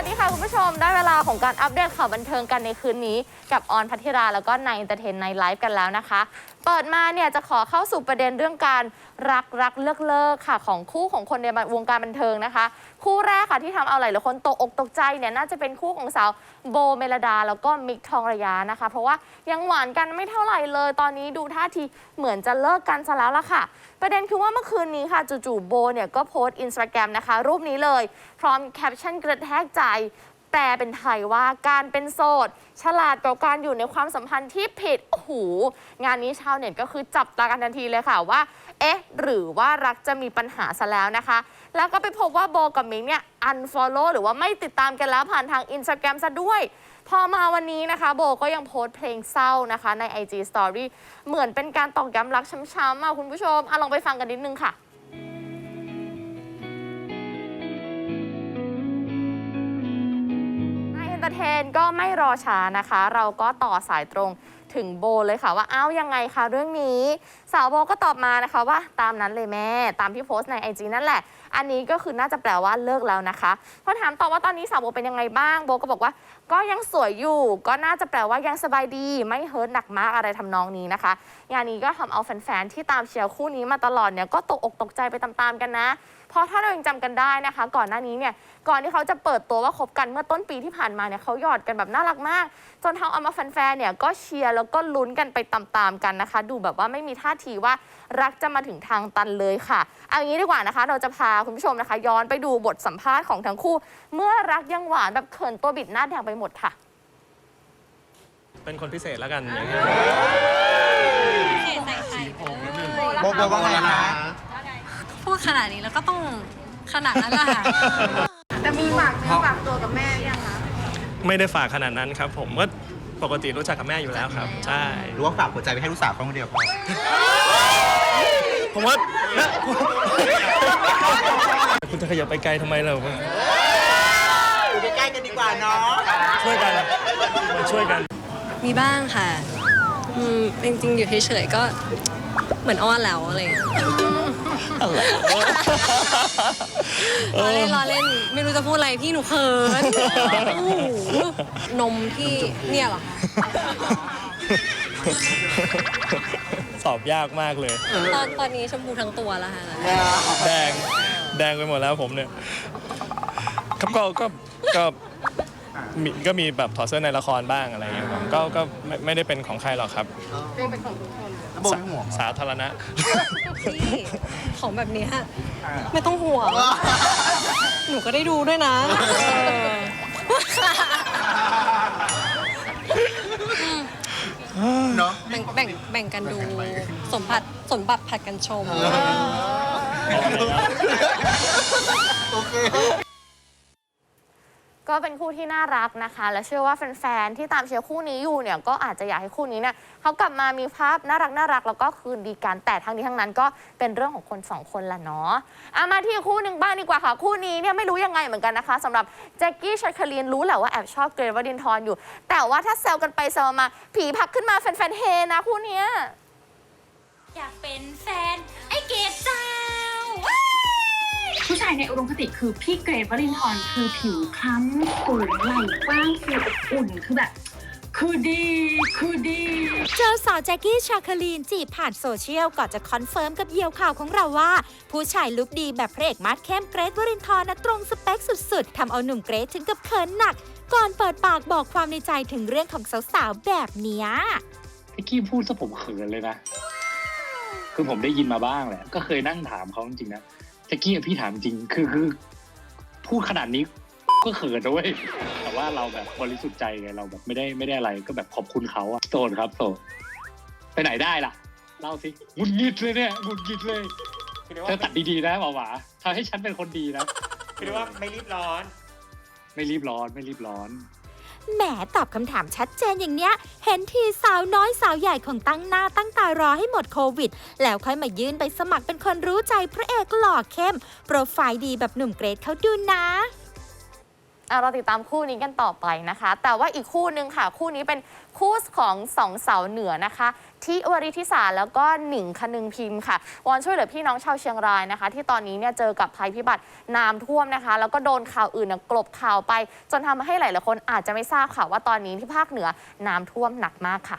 วัสดีค่ะคุณผู้ชม ได้เวลาของการอัปเดตข่าวบันเทิงกันในคืนนี้ กับออนพัทธิราแล้วก็นายอินเตอร์เทนในไลฟ์กันแล้วนะคะเปิดมาเนี่ยจะขอเข้าสู่ประเด็นเรื่องการรักรักเลิกเลิกค่ะ ของคู่ของคนในวงการบันเทิงนะคะ คู่แรกค่ะที่ทำเอาหลายๆคนตกอกตกใจเนี่ยน่าจะเป็นคู่ของสาวโบเมลดา แล้วก็มิกทองระยานะคะ เพราะว่ายังหวานกันไม่เท่าไหร่เลย ตอนนี้ดูท่าทีเหมือนจะเลิกกันซะแล้วล่ะค่ะ ประเด็นคือว่าเมื่อคืนนี้ค่ะจู่ๆโบเนี่ยก็โพสต์อินสตาแกรมนะคะ รูปนี้เลย พร้อมแคปชั่นกระแทกใจ แปลเป็นไทยว่าการเป็นโสด ฉลาดกว่าการอยู่ในความสัมพันธ์ที่ผิด โอ้โห งานนี้ชาวเน็ตก็คือจับตากันทันทีเลยค่ะว่า เอ๊ะ หรือว่ารักจะมีปัญหาซะแล้วนะคะ แล้วก็ไปพบว่าโบกับมิงเนี่ย unfollow หรือว่าไม่ติดตามกันแล้วผ่านทางอินสตาแกรมซะด้วยพอมาวันนี้นะคะ โบก็ยังโพสต์เพลงเศร้านะคะ ใน IG Story เหมือนเป็นการตอกย้ำรักช้ำๆอะคุณผู้ชมอลองไปฟังกันนิดนึงค่ะ เอนเตอร์เทนก็ไม่รอช้านะคะ เราก็ต่อสายตรงถึงโบเลยค่ะว่าอ้าวยังไงคะเรื่องนี้ สาวโบก็ตอบมานะคะว่าตามนั้นเลยแม่ ตามที่โพสต์ในไอจีนั่นแหละอันนี้ก็คือน่าจะแปลว่าเลิกแล้วนะคะพอถามต่อว่าตอนนี้สาวโบเป็นยังไงบ้าง โบก็บอกว่า ก็ยังสวยอยู่ ก็น่าจะแปลว่ายังสบายดี ไม่เฮิร์ตหนักมากอะไรทำนองนี้นะคะงานนี้ก็ทำเอาแฟนๆที่ตามเชียร์คู่นี้มาตลอดเนี่ยก็ตกอกตกใจไปตามๆกันนะเพราะถ้าเรายังจำกันได้นะคะ ก่อนหน้านี้เนี่ยก่อนที่เขาจะเปิดตัวว่าคบกันเมื่อต้นปีที่ผ่านมาเนี่ยเขาหยอดกันแบบน่ารักมาก จนทำเอามาแฟนๆเนี่ยก็เชียร์แล้วก็ลุ้นกันไปตามๆกันนะคะ ดูแบบว่าไม่มีท่าทีว่ารักจะมาถึงทางตันเลยค่ะเอางี้ดีกว่านะคะ เราจะพาคุณผู้ชมนะคะ ย้อนไปดูบทสัมภาษณ์ของทั้งคู่ เมื่อรักยังหวานแบบเขินตัวบิดหน้าแดงไปหมดค่ะ เป็นคนพิเศษแล้วกันอย่างเงี้ยโบโบว่าไงนะ พูดขนาดนี้แล้วก็ต้องขนาดนั้นแหละค่ะ แต่มีฝากเนื้อฝากตัวกับแม่ยังคะไม่ได้ฝากขนาดนั้นครับ ผมก็ปกติรู้จักกับแม่อยู่แล้วครับ ใช่หรือว่าฝากหัวใจไปให้ลูกสาวเขาคนเดียวพอ ผมว่าคุณจะขยับไปไกลทำไมเราอยู่ใกล้ๆกันดีกว่าเนาะช่วยกันมาช่วยกัน มีบ้างค่ะอืมจริงๆ อยู่เฉยๆก็เหมือนอ้อนแล้วอะไรอย่างเงี้ยอะไรล้อเล่นล้อเล่นไม่รู้จะพูดอะไรพี่หนูเขินโอ้โหนมที่เนี่ยเหรอคะ สอบยากมากเลย ตอนตอนนี้ชมพูทั้งตัวแล้วค่ะแดงแดงไปหมดแล้วผมเนี่ยครับก็ก็ก็มีก็มีแบบถอดเสื้อในละครบ้างอะไรอย่างเงี้ยครับก็ก็ไม่ไม่ได้เป็นของใครหรอกครับโบไม่ห่วงสาธารณะ พี่ของแบบเนี้ยไม่ต้องห่วง หนูก็ได้ดูด้วยนะเออ เนาะ แบ่งแบ่งแบ่งกันดู สมบัติสมบัติผัดกันชม โอเค ก็เป็นคู่ที่น่ารักนะคะ และเชื่อว่าแฟนๆที่ตามเชียร์คู่นี้อยู่เนี่ยก็อาจจะอยากให้คู่นี้เนี่ยเขากลับมามีภาพน่ารักน่ารักแล้วก็คืนดีกันแต่ทั้งนี้ทั้งนั้นก็เป็นเรื่องของคนสองคนละเนาะเอามาที่คู่หนึ่งบ้างดีกว่าค่ะ คู่นี้เนี่ยไม่รู้ยังไงเหมือนกันนะคะสำหรับแจ็คกี้ชัคคลีนรู้แหละว่าแอบชอบเกรทวดินทร์อยู่ แต่ว่าถ้าแซวกันไปแซวมาผีพักขึ้นมาแฟนๆเฮนะคู่เนี้ยอยากเป็นแฟนไอ้เกดเจ้า ผู้ชายในอุดมคติคือพี่เกรดวรินทร์คือผิวคล้ำสูงไหล่กว้างฟิลอบอุ่นคือแบบ คือดี คือดี เจอสาวแจ็กกี้ชาคลีนจีบผ่านโซเชียลก่อนจะคอนเฟิร์มกับเหยี่ยวข่าวของเราว่า ผู้ชายลุคดีแบบพระเอกมาดเข้มเกรทวรินทร์นะตรงสเปคสุดๆทำเอาหนุ่มเกรทถึงกับเขินหนัก ก่อนเปิดปากบอกความในใจถึงเรื่องของสาวๆแบบเนี้ยไอ้กี้พูดซะผมเขินเลยนะ คือผมได้ยินมาบ้างแหละ ก็เคยนั่งถามเขาจริงๆนะ แจ็กกี้อะพี่ถามจริงคือคือพูดขนาดนี้ก็เขินนะเว้ยแต่ว่าเราแบบบริสุทธิ์ใจไงเราแบบไม่ได้ไม่ได้อะไรก็แบบขอบคุณเขาอะโสดครับโสดไปไหนได้ล่ะเล่าสิหงุดหงิดเลยเนี่ยหงุดหงิดเลยเธอตัดดีๆนะหวาหวาทำให้ฉันเป็นคนดีนะ คือว่าไม่รีบร้อน ไม่รีบร้อนไม่รีบร้อน แหมตอบคำถามชัดเจนอย่างเนี้ย เห็นทีสาวน้อยสาวใหญ่คงตั้งหน้าตั้งตารอให้หมดโควิด แล้วค่อยมายื่นไปสมัครเป็นคนรู้ใจพระเอกหล่อเข้ม โปรไฟล์ดีแบบหนุ่มเกรทเขาดูนะ อะเราติดตามคู่นี้กันต่อไปนะคะ แต่ว่าอีกคู่หนึ่งค่ะ คู่นี้เป็นคู่ของสองสาวเหนือนะคะทิวริธิสาแล้วก็หนิงคนึงพิมพ์ค่ะวอนช่วยเหลือพี่น้องชาวเชียงรายนะคะ ที่ตอนนี้เนี่ยเจอกับภัยพิบัติน้ำท่วมนะคะ แล้วก็โดนข่าวอื่นน่ะกลบข่าวไป จนทำให้หลายๆคนอาจจะไม่ทราบค่ะว่าตอนนี้ที่ภาคเหนือน้ำท่วมหนักมากค่ะ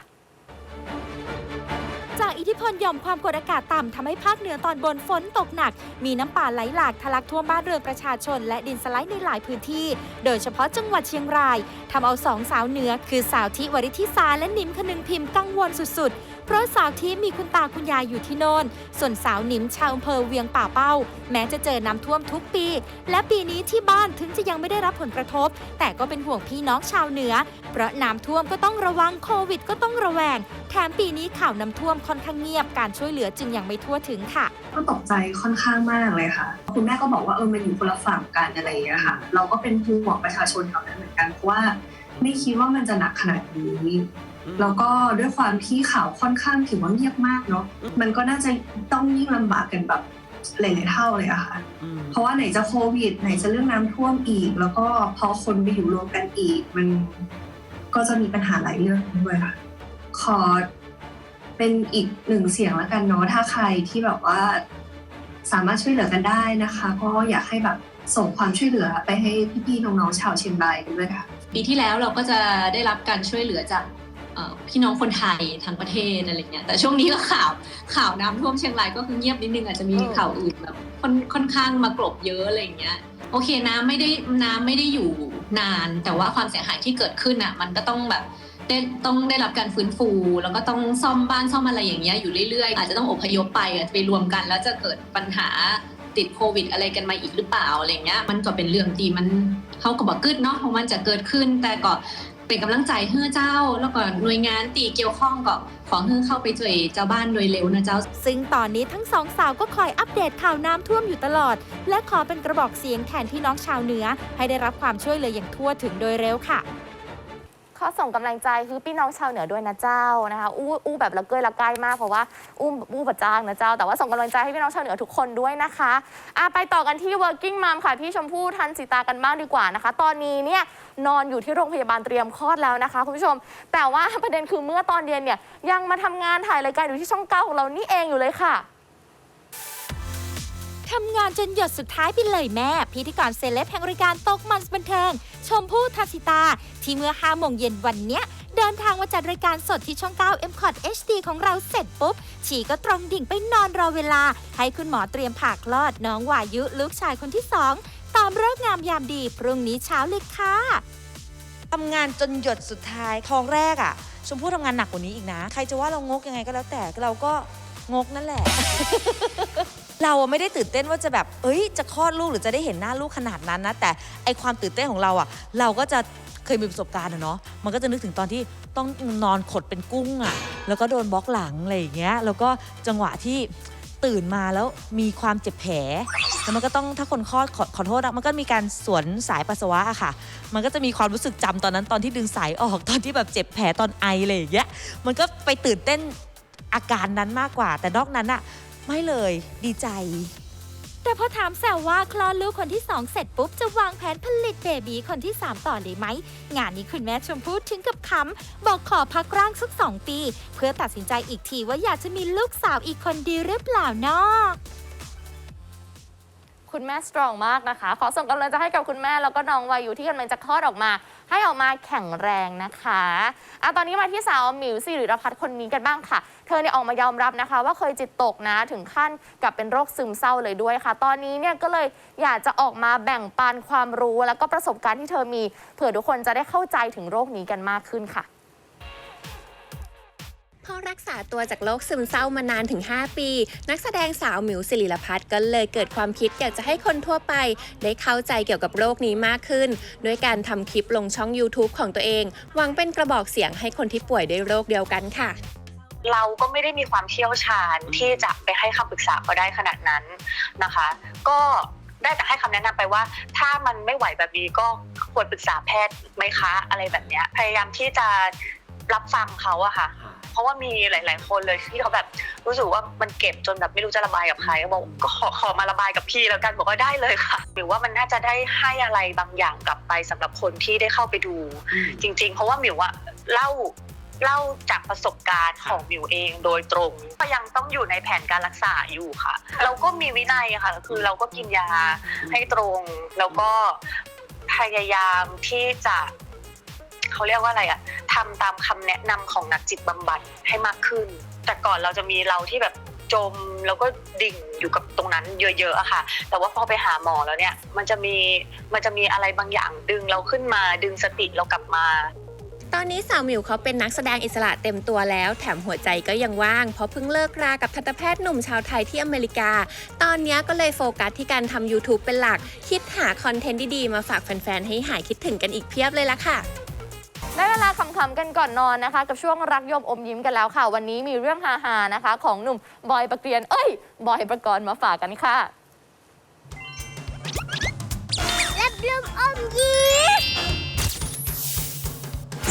จากอิทธิพลหย่อมความกดอากาศต่ำทำให้ภาคเหนือตอนบนฝนตกหนัก มีน้ำป่าไหลหลากทะลักท่วมบ้านเรือนประชาชน และดินสไลด์ในหลายพื้นที่ โดยเฉพาะจังหวัดเชียงรายทำเอาสองสาวเหนือ คือสาวทิวริธิสาและนิมคนึงพิมพ์กังวลสุดๆ เพราะสาวทิมีคุณตาคุณยายอยู่ที่โน่น ส่วนสาวหนิมชาวอำเภอเวียงป่าเป้า แม้จะเจอน้ำท่วมทุกปี และปีนี้ที่บ้านถึงจะยังไม่ได้รับผลกระทบ แต่ก็เป็นห่วงพี่น้องชาวเหนือ เพราะน้ำท่วมก็ต้องระวังโควิดก็ต้องระแวง แถมปีนี้ข่าวน้ำท่วมค่อนข้างเงียบการช่วยเหลือจึงยังไม่ทั่วถึงค่ะ ก็ตกใจค่อนข้างมากเลยค่ะ คุณแม่ก็บอกว่าเออมันอยู่คนละฝั่งกันอะไรอย่างเงี้ยค่ะ เราก็เป็นห่วงประชาชนแถวนั้นเหมือนกันเพราะว่าไม่คิดว่ามันจะหนักขนาดนี้ แล้วก็ด้วยความที่ข่าวค่อนข้างถือว่าเงียบมากเนาะมันก็น่าจะต้องยิ่งลำบากกันแบบหลายๆเท่าเลยอะค่ะ เพราะว่าไหนจะโควิด ไหนจะเรื่องน้ำท่วมอีก แล้วก็พอคนไปอยู่รวมกันอีก มันก็จะมีปัญหาหลายเรื่องด้วยค่ะ ขอเป็นอีกหนึ่งเสียงแล้วกันเนาะถ้าใครที่แบบว่า สามารถช่วยเหลือกันได้นะคะก็อยากให้แบบส่งความช่วยเหลือไปให้พี่ๆน้องๆชาวเชียงรายกันด้วยค่ะ ปีที่แล้วเราก็จะได้รับการช่วยเหลือจากเอ่อ พี่น้องคนไทยทั้งประเทศอะไรเงี้ยแต่ช่วงนี้ก็ข่าวข่าวน้ำท่วมเชียงรายก็คือเงียบนิดนึงอาจจะมีอืมข่าวอื่นแบบค่อนค่อนข้างมากลบเยอะอะไรเงี้ยโอเคน้ำไม่ได้น้ำไม่ได้อยู่นาน แต่ว่าความเสียหายที่เกิดขึ้นอะมันก็ต้องแบบได้ต้องได้รับการฟื้นฟู แล้วก็ต้องซ่อมบ้านซ่อมอะไรอย่างเงี้ยอยู่เรื่อยๆ อาจจะต้องอพยพไปอาจจะไปรวมกันแล้วจะเกิดปัญหาติดโควิด อะไรกันมาอีกหรือเปล่าอะไรเงี้ยมันก็เป็นเรื่องที่มันเขาก็บอกกึดเนาะเพราะมันจะเกิดขึ้น แต่ก็ เป็นกำลังใจให้เจ้า แล้วก็หน่วยงานตีเกี่ยวข้องก็ขอให้เข้าไปช่วยเจ้าบ้านโดยเร็วนะเจ้า ซึ่งตอนนี้ทั้งสองสาวก็คอยอัปเดตข่าวน้ำท่วมอยู่ตลอด และขอเป็นกระบอกเสียงแทนพี่น้องชาวเหนือ ให้ได้รับความช่วยเหลืออย่างทั่วถึงโดยเร็วค่ะ ขอส่งกำลังใจคือพี่น้องชาวเหนือด้วยนะเจ้านะคะ อู้อู้แบบละเกยละกล้มากเพราะว่าอู้อู้ประจ้างนะเจ้า แต่ว่าส่งกำลังใจให้พี่น้องชาวเหนือทุกคนด้วยนะคะอะไปต่อกันที่ working mom ค่ะพี่ชมพู่ทันสิตากันบ้างดีกว่านะคะ ตอนนี้เนี่ยนอนอยู่ที่โรงพยาบาลเตรียมคลอดแล้วนะคะคุณผู้ชม แต่ว่าประเด็นคือเมื่อตอนเย็นเนี่ยยังมาทำงานถ่ายรายการอยู่ที่ช่องเก้าของเรานี่เองอยู่เลยค่ะ ทำงานจนหยดสุดท้ายไปเลยแม่ พิธีกรเซเลบแห่งรายการตกมันบันเทิง ชมพู่ทัศิตา ที่เมื่อ5โมงเย็นวันเนี้ย เดินทางมาจัดรายการสดที่ช่อง 9 m c o t HD ของเราเสร็จปุ๊บ ฉีก็ตรงดิ่งไปนอนรอเวลา ให้คุณหมอเตรียมผ่าคลอดน้องวายุลูกชายคนที่สองตามเลิกษ์งามยามดีพรุ่งนี้เช้าเลยค่ะ ทำงานจนหยดสุดท้ายท้องแรกอะ่ะ ชมพู่ทำงานหนักกว่านี้อีกนะ ใครจะว่าเรางกยังไงก็แล้วแต่เราก็งกนั่นแหละ เราไม่ได้ตื่นเต้นว่าจะแบบ เอ้ย จะคลอดลูกหรือจะได้เห็นหน้าลูกขนาดนั้นนะ แต่ไอความตื่นเต้นของเราอะ่ะเราก็จะเคยมีประสบการณ์อะเนาะ มันก็จะนึกถึงตอนที่ต้องนอนขดเป็นกุ้งอะแล้วก็โดนบล็อกหลังอะไรอย่างเงี้ย แล้วก็จังหวะที่ตื่นมาแล้วมีความเจ็บแผล แล้วมันก็ต้องถ้าคนคลอดขอขอโทษนะมันก็มีการสวนสายปัสสาวะอะค่ะ มันก็จะมีความรู้สึกจำตอนนั้นตอนที่ดึงสายออกตอนที่แบบเจ็บแผลตอนไออะไรอย่างเงี้ย มันก็ไปตื่นเต้นอาการนั้นมากกว่า แต่นอกนั้นอะ ไม่เลยดีใจ แต่พอถามแซวว่าคลอดลูกคนที่2เสร็จปุ๊บ จะวางแผนผลิตเบบีคนที่ 3 ต่อเลยไหม งานนี้คุณแม่ชมพู่ถึงกับคำบอกขอพักร่างสักสองปี เพื่อตัดสินใจอีกทีว่าอยากจะมีลูกสาวอีกคนดีหรือเปล่านาะ คุณแม่สตรองมากนะคะ ขอส่งกำลังใจให้กับคุณแม่แล้วก็น้องวายุที่กำลังจะคลอดออกมา ให้ออกมาแข็งแรงนะคะอะตอนนี้มาที่สาวหมิวสิริรพัฒน์คนนี้กันบ้างค่ะ เธอเนี่ยออกมายอมรับนะคะ ว่าเคยจิตตกนะถึงขั้นกับเป็นโรคซึมเศร้าเลยด้วยค่ะ ตอนนี้เนี่ยก็เลยอยากจะออกมาแบ่งปันความรู้ แล้วก็ประสบการณ์ที่เธอมีเผื่อทุกคนจะได้เข้าใจถึงโรคนี้กันมากขึ้นค่ะ พอรักษาตัวจากโรคซึมเศร้ามานานถึง 5 ปี นักแสดงสาวหมิวสิริลพัฒน์ก็เลยเกิดความคิดอยากจะให้คนทั่วไป ได้เข้าใจเกี่ยวกับโรคนี้มากขึ้น ด้วยการทำคลิปลงช่อง YouTube ของตัวเอง หวังเป็นกระบอกเสียงให้คนที่ป่วยด้วยโรคเดียวกันค่ะ เราก็ไม่ได้มีความเชี่ยวชาญที่จะไปให้คำปรึกษาเขาได้ขนาดนั้นนะคะ ก็ได้แต่ให้คำแนะนำไปว่า ถ้ามันไม่ไหวแบบนี้ก็ควรปรึกษาแพทย์ไหมคะอะไรแบบเนี้ยพยายามที่จะรับฟังเขาอะค่ะ เพราะว่ามีหลาย ๆ คนเลยที่เขาแบบรู้สึกว่ามันเก็บจนแบบไม่รู้จะระบายกับใครก็บอกก็ขอขอมาระบายกับพี่แล้วกันบอกว่าได้เลยค่ะ หรือว่ามันน่าจะได้ให้อะไรบางอย่างกลับไปสำหรับคนที่ได้เข้าไปดู จริง ๆ เพราะว่าหมิวอะเล่าเล่าจากประสบการณ์ของหมิวเองโดยตรงก็ยังต้องอยู่ในแผนการรักษาอยู่ค่ะ เราก็มีวินัยอะค่ะ คือเราก็กินยาให้ตรง แล้วก็พยายามที่จะเขาเรียกว่าอะไรอะ ทำตามคำแนะนำของนักจิตบำบัดให้มากขึ้น แต่ก่อนเราจะมีเราที่แบบจมแล้วก็ดิ่งอยู่กับตรงนั้นเยอะๆอะค่ะ แต่ว่าพอไปหาหมอแล้วเนี่ย มันจะมีมันจะมีอะไรบางอย่างดึงเราขึ้นมาดึงสติเรากลับมา ตอนนี้สาวหมิวเขาเป็นนักแสดงอิสระเต็มตัวแล้ว แถมหัวใจก็ยังว่าง เพราะเพิ่งเลิกรากับทันตแพทย์หนุ่มชาวไทยที่อเมริกา ตอนนี้ก็เลยโฟกัสที่การทำ YouTube เป็นหลัก คิดหาคอนเทนต์ดีๆ มาฝากแฟนๆ ให้หายคิดถึงกันอีกเพียบเลยละค่ะ ได้เวลาขำๆกันก่อนนอนนะคะ กับช่วงรักยมอมยิ้มกันแล้วค่ะ วันนี้มีเรื่องฮาๆนะคะ ของหนุ่มบอยประเกรียน เอ้ย บอยประกรณ์มาฝากกันค่ะ รับลมอมยิ้ม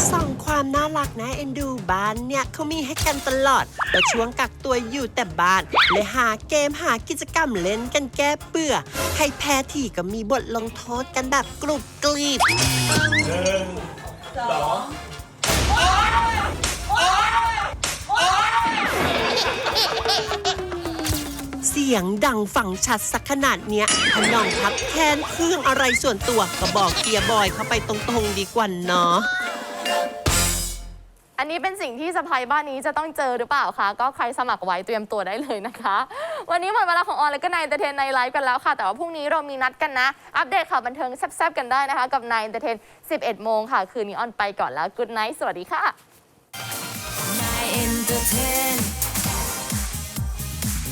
ส่องความน่ารักนะเอ็นดูบ้านเนี่ยเขามีให้กันตลอด แต่ช่วงกักตัวอยู่แต่บ้านเลยหาเกมหากิจกรรมเล่นกันแก้เบื่อ ใครแพ้ที่ก็มีบทลงโทษกันแบบกรุบกรีบ เสียงดังฟังชัดสักขนาดเนี้ยถ้าน้องพับแค้นเครื่องอะไรส่วนตัวก็บอกเกียร์บอยเข้าไปตรงๆดีกว่าเนาะ อันนี้เป็นสิ่งที่สะพายบ้านนี้จะต้องเจอหรือเปล่าคะ ก็ใครสมัครไว้เตรียมตัวได้เลยนะคะ วันนี้หมดเวลาของออนและก็นายเตเทนในไลฟ์กันแล้วค่ะ แต่ว่าพรุ่งนี้เรามีนัดกันนะ อัปเดตข่าวบันเทิงแซ่บๆกันได้นะคะ กับนายเตเทน 11 โมงค่ะ คืนนี้ออนไปก่อนแล้ว Good night สวัสดีค่ะ Nine Entertain